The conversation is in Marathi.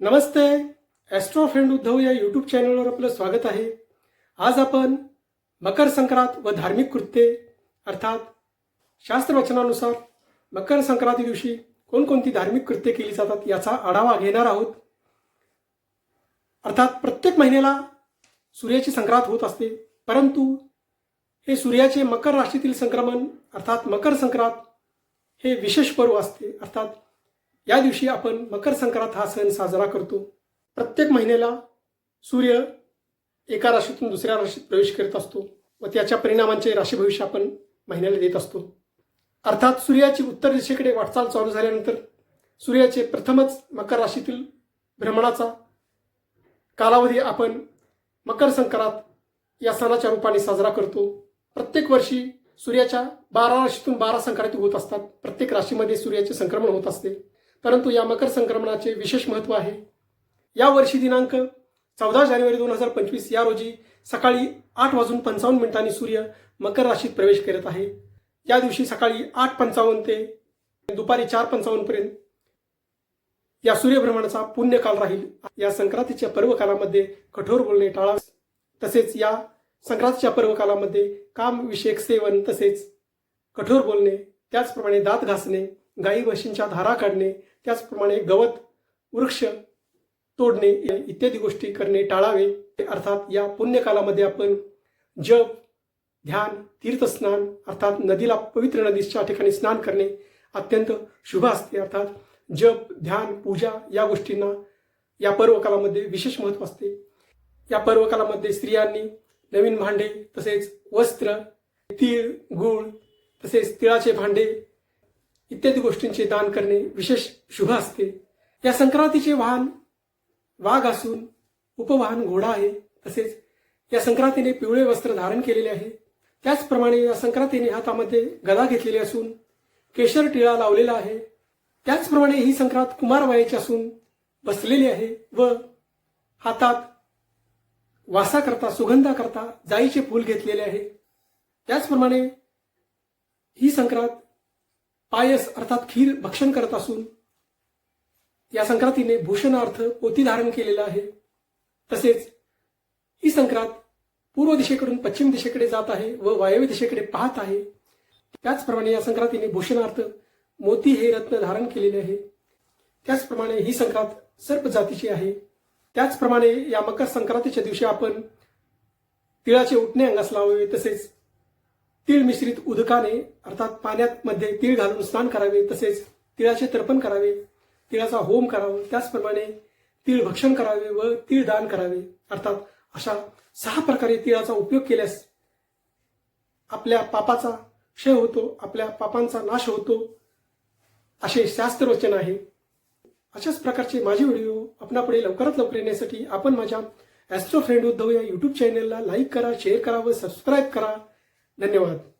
नमस्ते ॲस्ट्रो फ्रेंड उद्धव या यूट्यूब चॅनलवर आपलं स्वागत आहे. आज आपण मकर संक्रांत व धार्मिक कृत्ये अर्थात शास्त्र वचनानुसार मकर संक्रांती दिवशी कोणकोणती धार्मिक कृत्ये केली जातात याचा आढावा घेणार आहोत. अर्थात प्रत्येक महिन्याला सूर्याची संक्रांत होत असते परंतु हे सूर्याचे मकर राशीतील संक्रमण अर्थात मकर संक्रांत हे विशेष पर्व असते. अर्थात या दिवशी आपण मकर संक्रांत हा सण साजरा करतो. प्रत्येक महिन्याला सूर्य एका राशीतून दुसऱ्या राशीत प्रवेश करत असतो व त्याच्या परिणामांचे राशी भविष्य आपण महिन्याला देत असतो. अर्थात सूर्याची उत्तर दिशेकडे वाटचाल चालू झाल्यानंतर सूर्याचे प्रथमच मकर राशीतील भ्रमणाचा कालावधी आपण मकर संक्रांत या सणाच्या रूपाने साजरा करतो. प्रत्येक वर्षी सूर्याच्या बारा राशीतून बारा संक्रांती होत असतात. प्रत्येक राशीमध्ये सूर्याचे संक्रमण होत असते. परंतु या मकर संक्रमणाचे विशेष महत्त्व आहे. या वर्षी दिनांक चौदा जानेवारी दोन हजार पंचवीस या रोजी सकाळी आठ वाजून पंचावन्न मिनिटांनी सूर्य मकर राशीत प्रवेश करत आहे. या दिवशी सकाळी आठ पंचावन्न ते दुपारी चार पंचावन्न पर्यंत या सूर्यभ्रमणाचा पुण्यकाल राहील. या संक्रांतीच्या पर्वकालामध्ये कठोर बोलणे टाळा तसेच या संक्रांतीच्या पर्वकालामध्ये कामविषयक सेवन तसेच कठोर बोलणे त्याचप्रमाणे दात घासणे गाई म्हशींच्या धारा काढणे त्याचप्रमाणे गवत वृक्ष तोडणे इत्यादी गोष्टी करणे टाळावे. अर्थात या पुण्यकालामध्ये आपण जप ध्यान तीर्थस्नान अर्थात नदीला पवित्र नदीच्या ठिकाणी स्नान करणे अत्यंत शुभ असते. अर्थात जप ध्यान पूजा या गोष्टींना या पर्वकालामध्ये विशेष महत्त्व असते. या पर्वकालामध्ये स्त्रियांनी नवीन भांडे तसेच वस्त्र तीळ गुळ तसेच तिळाचे भांडे इत्यादी गोष्टींचे दान करणे विशेष शुभ असते. या संक्रांतीचे वाहन वाघ असून उपवाहन घोडा आहे. तसेच या संक्रांतीने पिवळे वस्त्र धारण केलेले आहे. त्याचप्रमाणे या संक्रांतीने हातामध्ये गदा घेतलेली असून केशर टिळा लावलेला आहे. त्याचप्रमाणे ही संक्रांत कुमारबाईची असून बसलेली आहे व हातात वासाकरता सुगंधाकरता जाईचे फूल घेतलेले आहे. त्याचप्रमाणे ही संक्रांत पायस अर्थात खीर भक्षण करत असून या संक्रांतीने भूषणार्थ पोती धारण केलेला आहे. तसेच ही संक्रांत पूर्व दिशेकडून पश्चिम दिशेकडे जात आहे व वायव्य दिशेकडे पाहत आहे. त्याचप्रमाणे या संक्रांतीने भूषणार्थ मोती हे रत्न धारण केलेले आहे. त्याचप्रमाणे ही संक्रांत सर्प जातीची आहे. त्याचप्रमाणे या मकर संक्रांतीच्या दिवशी आपण तिळाचे उठणे अंगास लावावे तसेच तीळ मिश्रित उदकाने अर्थात पाण्यात मध्ये तीळ घालून स्नान करावे तसेच तिळाचे तर्पण करावे तिळाचा होम करावा त्याचप्रमाणे तीळ भक्षण करावे व तीळ दान करावे. अर्थात अशा सहा प्रकारे तिळाचा उपयोग केल्यास आपल्या पापाचा क्षय होतो आपल्या पापांचा नाश होतो असे शास्त्रवचन आहे. अशाच प्रकारचे माझे व्हिडिओ आपणापुढे लवकरात लवकर येण्यासाठी आपण माझ्या ॲस्ट्रो फ्रेंड उद्धव या यूट्यूब चॅनलला लाईक करा शेअर करा व सबस्क्राईब करा. धन्यवाद.